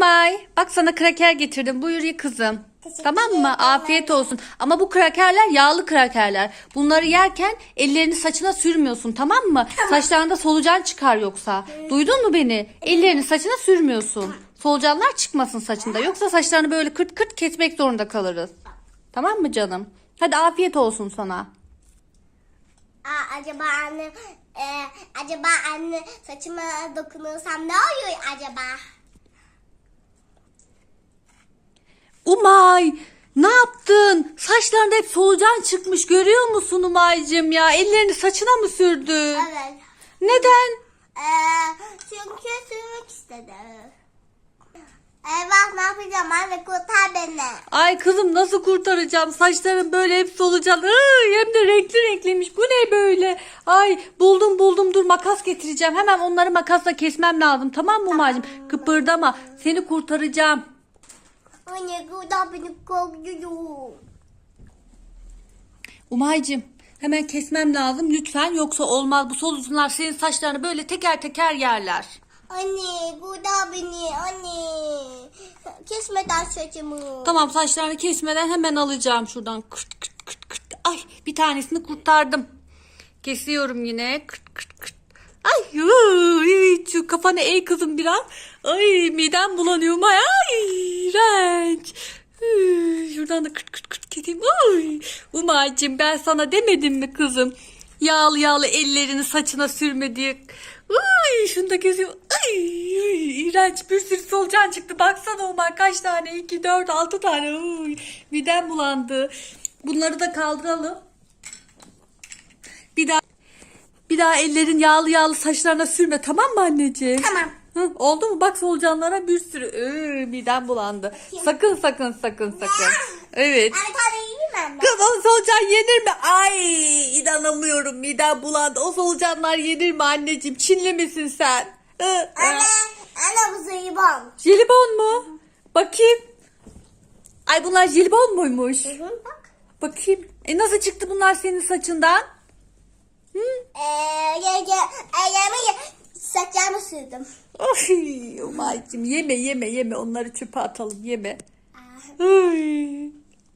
Umay bak sana kraker getirdim. Buyur ye kızım. Teşekkür Tamam mı? ederim. Afiyet olsun. Ama bu krakerler yağlı krakerler. Bunları yerken ellerini saçına sürmüyorsun tamam mı? Saçlarında solucan çıkar yoksa. Duydun mu beni? Ellerini saçına sürmüyorsun. Solucanlar çıkmasın saçında. Yoksa saçlarını böyle kırt kırt kesmek zorunda kalırız. Tamam mı canım? Hadi afiyet olsun sana. Aa, acaba anne e, acaba anne saçıma dokunursam ne oluyor acaba? Umay ne yaptın? Saçlarında hep solucan çıkmış görüyor musun Umay'cığım ya? Ellerini saçına mı sürdün? Evet. Neden? E, çünkü sürmek istedi. Eyvah ne yapacağım anne kurtar beni. Ay kızım nasıl kurtaracağım? Saçlarım böyle hep solucan. Iy, hem de renkli renkliymiş. Bu ne böyle? Ay buldum buldum dur makas getireceğim. Hemen onları makasla kesmem lazım. Tamam mı Umay'cığım? Kıpırdama. Seni kurtaracağım. Anne kurtar beni korkuyorum. Umay'cığım hemen kesmem lazım lütfen. Yoksa olmaz. Bu solucanlar senin saçlarını böyle teker teker yerler. Anne kurtar beni anne. Kesmeden saçımı. Tamam saçlarını kesmeden hemen alacağım şuradan. Kırt kırt kırt kırt. Ay bir tanesini kurtardım. Kesiyorum yine. Kırt kırt kırt. Ay evet, şu kafanı eğ kızım biraz. Ay midem bulanıyor. Ay, Şuradan da kırt kırt kırt keseyim. Ay. Umay'cığım ben sana demedim mi kızım? Yağlı yağlı ellerini saçına sürme diye. Ay, şunu da kesiyorum. Ay, ay, iğrenç bir sürü solucan çıktı. Baksana Umay kaç tane? 2, 4, 6 tane. Uy, midem bulandı. Bunları da kaldıralım. Bir daha bir daha ellerin yağlı yağlı saçlarına sürme tamam mı anneciğim? Tamam. Hı, oldu mu? Bak solucanlara bir sürü. Ee, midem bulandı. Sakın sakın sakın sakın. Evet. Anne tane yiyeyim mi? Kız o solucan yenir mi? Ay inanamıyorum midem bulandı. O solucanlar yenir mi anneciğim? Çinli misin sen? Hı, hı. Anne, anne bu zeyban. Jelibon mu? Bakayım. Ay bunlar jelibon muymuş? Bak. Bakayım. E nasıl çıktı bunlar senin saçından? Hı? Eee, gece, saçlarımı sürdüm. Ay Umay'cığım yeme yeme yeme onları çöpe atalım yeme. Ay.